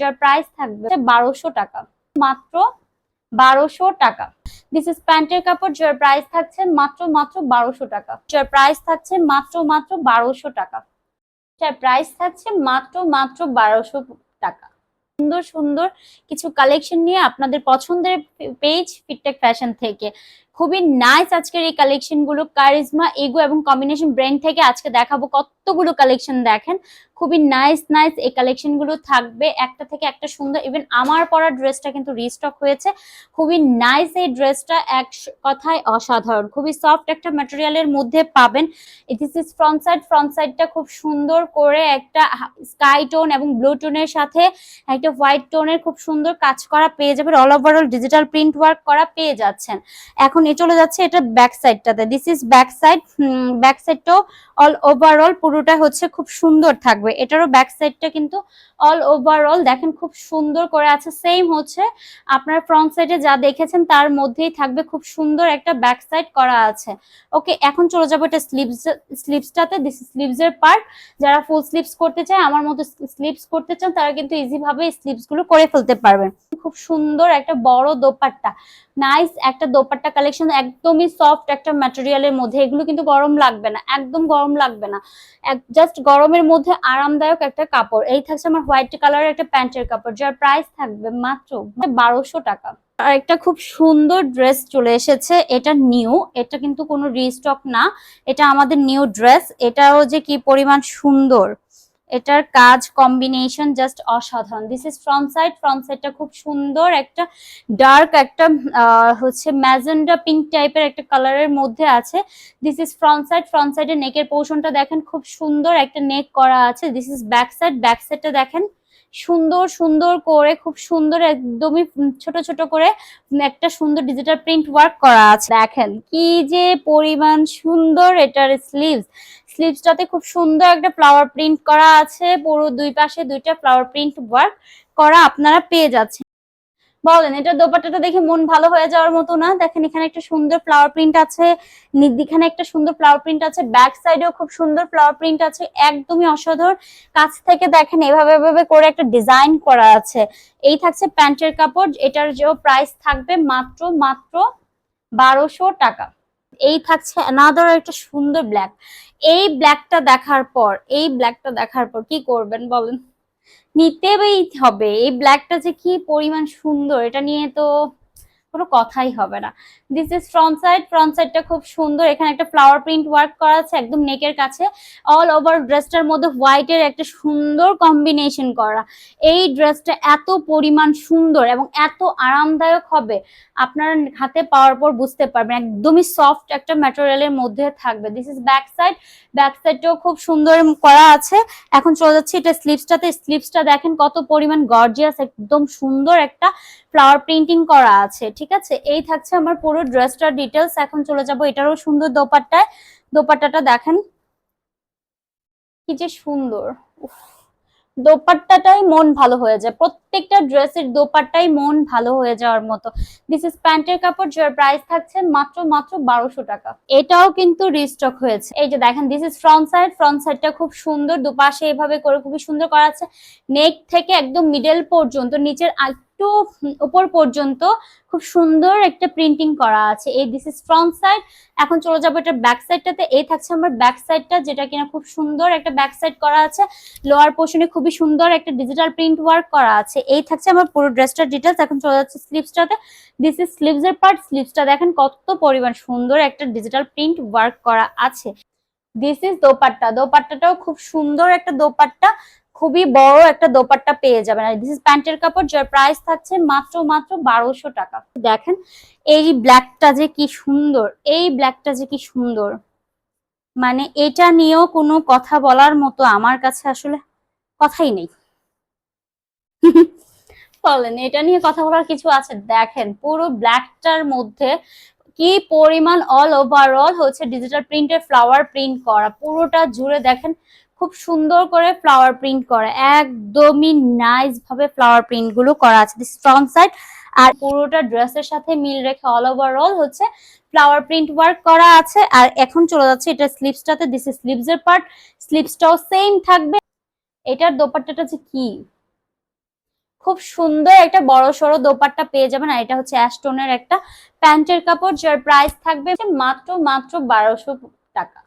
যার প্রাইস থাকবে বারোশো টাকা। মাত্র বারোশো টাকা। দিস ইজ প্যান্টের কাপড়, যার প্রাইস থাকছে মাত্র মাত্র বারোশো টাকা। যার প্রাইস থাকছে মাত্র মাত্র বারোশো টাকা। যার প্রাইস থাকছে মাত্র মাত্র বারোশো টাকা। সুন্দর সুন্দর কিছু কালেকশন নিয়ে আপনাদের পছন্দের পেজ ফিটটেক ফ্যাশন থেকে। খুবই নাইস আজকের এই কালেকশনগুলো। কারিজমা এগো এবং কম্বিনেশন ব্র্যান্ড থেকে আজকে দেখাবো কতগুলো কালেকশন দেখেন। খুবই নাইস নাইস এই কালেকশনগুলো থাকবে। একটা থেকে একটা সুন্দর। ইভেন আমার পরা ড্রেসটা কিন্তু রিস্টক হয়েছে। খুবই নাইস এই ড্রেসটা এক কথায় অসাধারণ। খুবই সফট একটা ম্যাটেরিয়ালের মধ্যে পাবেন। This is front side front সাইডটা খুব সুন্দর করে একটা স্কাই টোন এবং ব্লু টোনের সাথে একটা হোয়াইট টোনের খুব সুন্দর কাজ করা পেয়ে যাবেন। All overall digital print work করা পেয়ে যাচ্ছেন। এখন এ চলে যাচ্ছে, এটা ব্যাক সাইডটাতে this is back side back সাইডটাও অল ওভারঅল পুরোটা হচ্ছে খুব সুন্দর থাকবে। এটারও ব্যাক সাইডটা কিন্তু অল ওভারঅল দেখেন খুব সুন্দর করে আছে। সেম হচ্ছে আপনার ফ্রন্ট সাইডে যা দেখেছেন তার মধ্যেই থাকবে খুব সুন্দর একটা ব্যাক সাইড করা আছে। ওকে এখন চলে যাব এটা স্লিভস স্লিভসটাতে দিস স্লিভস এর পার্ট যারা ফুল স্লিভস করতে চায়, আমার মতো স্লিভস করতে চান, তারা কিন্তু ইজি ভাবে স্লিভসগুলো করে ফেলতে পারবেন। খুব সুন্দর একটা বড় দোপাট্টা। নাইস একটা দোপাট্টা কালেকশন একদমই সফট একটা ম্যাটেরিয়ালের মধ্যে, এগুলো কিন্তু গরম লাগবে না, একদম গরম লাগবে না। জাস্ট গরমের মধ্যে আরামদায়ক একটা কাপড়। এই থাকছে আমার হোয়াইট কালারের একটা প্যান্টের কাপড়, যার প্রাইস থাকবে মাত্র বারোশো টাকা। আর একটা খুব সুন্দর ড্রেস চলে এসেছে, এটা নিউ এটা কিন্তু কোনো রিস্টক না, এটা আমাদের নিউ ড্রেস এটাও যে কি পরিমাণ সুন্দর। এটার কাজ কম্বিনেশন জাস্ট অসাধারণ। This is front side front সাইডটা খুব সুন্দর একটা ডার্ক একটা হচ্ছে ম্যাজেন্ডা পিঙ্ক টাইপের একটা কালারের মধ্যে আছে। This is front side front সাইডের নেকের পোর্শনটা দেখেন খুব সুন্দর একটা নেক করা আছে। This is back side back সাইডটা দেখেন সুন্দর সুন্দর করে, খুব সুন্দর একদমই ছোট ছোট করে একটা সুন্দর ডিজিটাল প্রিন্ট ওয়ার্ক করা আছে। দেখেন কি যে পরিমাণ সুন্দর এটার স্লিভস স্লিভসটাতে খুব সুন্দর একটা ফ্লাওয়ার প্রিন্ট করা আছে। পুরো দুই পাশে দুইটা ফ্লাওয়ার প্রিন্ট ওয়ার্ক করা আপনারা পেয়ে যাচ্ছেন। বলেন, এটা দোপাট্টাটা দেখে মন ভালো হয়ে যাওয়ার মতো না? দেখেন, এখানে একটা সুন্দর ফ্লাওয়ার প্রিন্ট আছে। এখানে একটা সুন্দর ফ্লাওয়ার প্রিন্ট আছে। ব্যাক সাইডেও খুব সুন্দর ফ্লাওয়ার প্রিন্ট আছে। একদমই অসাধারণ। কাছ থেকে দেখেন, এভাবে এভাবে করে একটা ডিজাইন করা আছে। এই থাকছে প্যান্টের কাপড়। এটার যে প্রাইস থাকবে মাত্র মাত্র বারোশো টাকা। এই থাকছে অ্যানাদার একটা সুন্দর ব্ল্যাক এই ব্ল্যাকটা দেখার পর, এই ব্ল্যাকটা দেখার পর কি করবেন বলেন? নিতেই হবে। এই ব্ল্যাকটা যে কি পরিমাণ সুন্দর, এটা নিয়ে তো কোনো কথাই হবে না। This is front side front সাইডটা খুব সুন্দর। এখানে একটা ফ্লাওয়ার প্রিন্ট ওয়ার্ক করা আছে একদম নেকের কাছে। অল ওভার ড্রেসটার মধ্যে হোয়াইটের একটা সুন্দর কম্বিনেশন করা। এই ড্রেসটা এত পরিমাণ সুন্দর এবং এত আরামদায়ক হবে। আপনারা হাতে পাওয়ার পর বুঝতে পারবেন, একদমই সফট একটা ম্যাটেরিয়ালের মধ্যে থাকবে। This is back side back সাইডটাও খুব সুন্দর করা আছে। এখন চলে যাচ্ছে এটা স্লিপসটাতে স্লিপসটা দেখেন কত পরিমাণ গর্জিয়াস একদম সুন্দর একটা ফ্লাওয়ার প্রিন্টিং করা আছে, ঠিক আছে? এই থাকছে আমার পুরো ড্রেসটার ডিটেলস এখন চলে যাব এটারও সুন্দর দোপাট্টায়। দোপাট্টাটা দেখেন, কি যে সুন্দর। দোপাট্টাটাই মন ভালো হয়ে যায়। প্রত্যেকটা ড্রেসের দোপাট্টাই মন ভালো হয়ে যাওয়ার মতো। দিস ইজ প্যান্টের কাপড়, যার প্রাইস থাকছে মাত্র মাত্র বারোশো টাকা। এটাও কিন্তু রিস্টক হয়েছে। এই যে দেখেন this is front side front সাইডটা খুব সুন্দর, দুপাশে এভাবে করে খুবই সুন্দর করা আছে। নেক থেকে একদম মিডল পর্যন্ত, নিচের একটু উপর পর্যন্ত খুব সুন্দর একটা প্রিন্টিং করা আছে। এই দিস ইজ ফ্রন্ট সাইড এখন চলে যাব এটা ব্যাক সাইডটাতে এই থাকছে আমার ব্যাক সাইডটা যেটা কিনা খুব সুন্দর একটা ব্যাক সাইড করা আছে। লোয়ার পোর্শনে খুবই সুন্দর একটা ডিজিটাল প্রিন্ট ওয়ার্ক করা আছে। এই থাকছে আমার পুরো ড্রেসটার ডিটেলস এখন চলে যাচ্ছে স্লিভসটাতে দিস ইজ স্লিভস এর পার্ট স্লিভসটা দেখেন কত পরিমাণ সুন্দর একটা ডিজিটাল প্রিন্ট ওয়ার্ক করা আছে। This is dupatta. দোপাট্টাটাও খুব সুন্দর একটা দোপাট্টা। খুবই বড় একটা দোপাট্টা পেয়ে যাবেন। আর দিস ইজ প্যান্টের কাপড়, যার প্রাইস থাকছে মাত্র মাত্র বারোশো টাকা। দেখেন, এই ব্ল্যাকটা যে কি সুন্দর, এই ব্ল্যাকটা যে কি সুন্দর। মানে এটা নিয়েও কোনো কথা বলার মতো আমার কাছে আসলে কথাই নেই। বলেন, এটা নিয়ে কথা বলার কিছু আছে? দেখেন, পুরো ব্ল্যাকটার মধ্যে কি পরিমাণ অল ওভারঅল হচ্ছে ডিজিটাল প্রিন্টের ফ্লাওয়ার প্রিন্ট করা। পুরোটা জুড়ে দেখেন খুব সুন্দর করে ফ্লাওয়ার প্রিন্ট করা, একদমই নাইস ভাবে ফ্লাওয়ার প্রিন্টগুলো করা আছে দিস ফ্রন্ট সাইড আর পুরোটা ড্রেসের সাথে মিল রেখে অল ওভার ওভারঅল হচ্ছে ফ্লাওয়ার প্রিন্ট ওয়ার্ক করা আছে, আর এখন চলে যাচ্ছে এটা স্লিপসটাতে দিস ইজ স্লিভস এর পার্ট স্লিপসটাও সেম থাকবে। এটার দোপাট্টাটা যে কি? খুব সুন্দর একটা বড় সড়ো দোপাট্টা পেয়ে যাবেন, আর এটা হচ্ছে অ্যাস্টোনের একটা প্যান্টের কাপড়, যার প্রাইস থাকবে মাত্র মাত্র বারোশো টাকা।